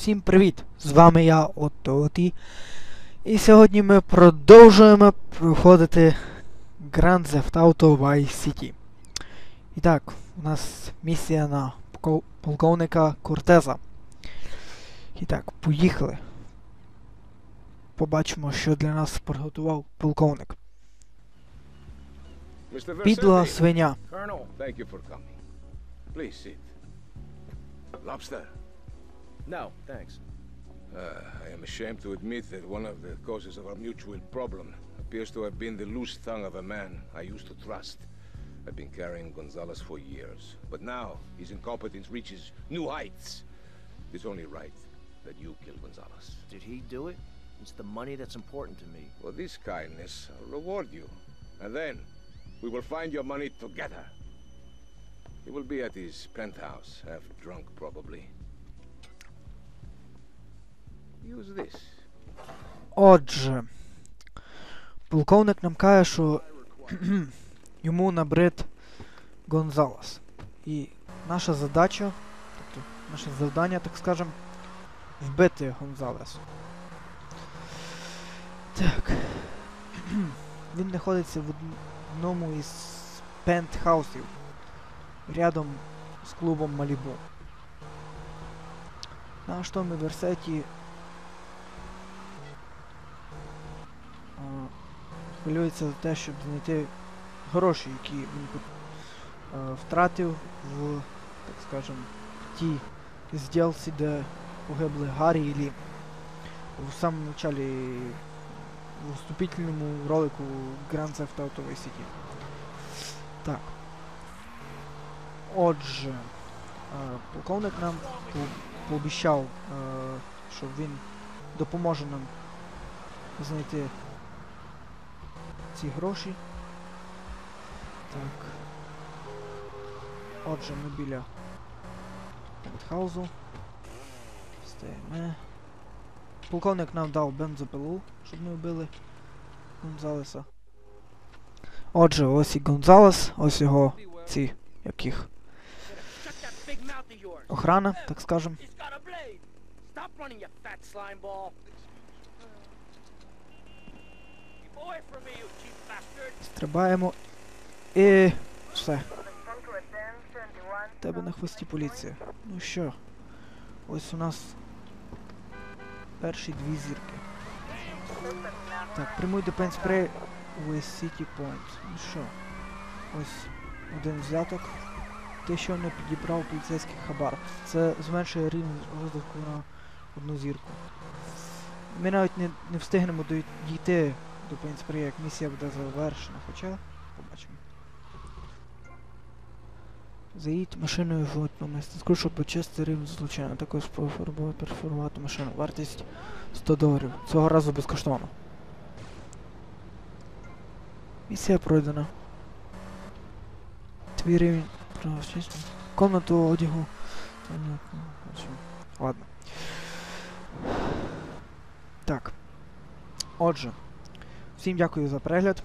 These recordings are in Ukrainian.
Всім привіт! З вами я, Отто Оті. І сьогодні ми продовжуємо проходити Grand Theft Auto Vice City. І так, у нас місія на полковника Кортеза. І так, поїхали. Побачимо, що для нас приготував полковник. Підла свиня. Lobster. No, thanks. Uh, I am ashamed to admit that one of the causes of our mutual problem appears to have been the loose tongue of a man I used to trust. I've been carrying Gonzalez for years, but now his incompetence reaches new heights. It's only right that you kill Gonzalez. Did he do it? It's the money that's important to me. For this kindness, I'll reward you. And then, we will find your money together. He will be at his penthouse, half drunk probably. Отже, полковник нам каже, що йому набрид Гонзалес. І наша задача, тобто наше завдання, так скажем, вбити Гонзалесу. Так. Він знаходиться в одному із пентхаусів рядом з клубом Малібу. На штомі Версеті хвилюється за те, щоб знайти гроші, які він е, втратив в, так скажем, тій зділці, де погибли Гаррі і Лі. В самому началі в вступительному ролику Grand Theft Auto Vice City. Так. Отже, е, полковник нам по- пообіцяв, е, що він допоможе нам знайти ці гроші. Так. Отже, ми біля пентхаузу. Стоїмо. Полковник нам дав бензопилу, щоб ми вбили Гонзалеса. Отже, ось і Гонзалес, ось його ці, яких охрана, так скажем. Стрибаємо. І все. Тебе на хвості поліція. Ну що, ось у нас перші дві зірки. Так, прямуй до Пенспрей West City Point. Ну що, ось один взяток. Ти щойно підібрав поліцейський хабар. Це зменшує рівень розвитку на одну зірку. Ми навіть не, не встигнемо дійти до Пенспрей, як місія буде завершена, хоча побачимо. Заїдь машиною в одну мистецьку, щоб почистити рівень злочину, також пофарбувати переформувати машину. Вартість 100 доларів. Цього разу безкоштовно. Місія пройдена. Твій рівень. Комнату одягу. Ладно. Так. Отже. Всім дякую за перегляд.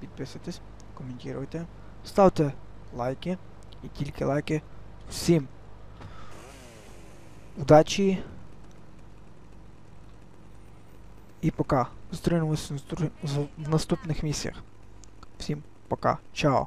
Підписуйтесь, коментуйте, ставте лайки. І тільки лайки. Всім. Удачі. І пока. Зустрінемось в наступних місіях. Всім пока. Чао.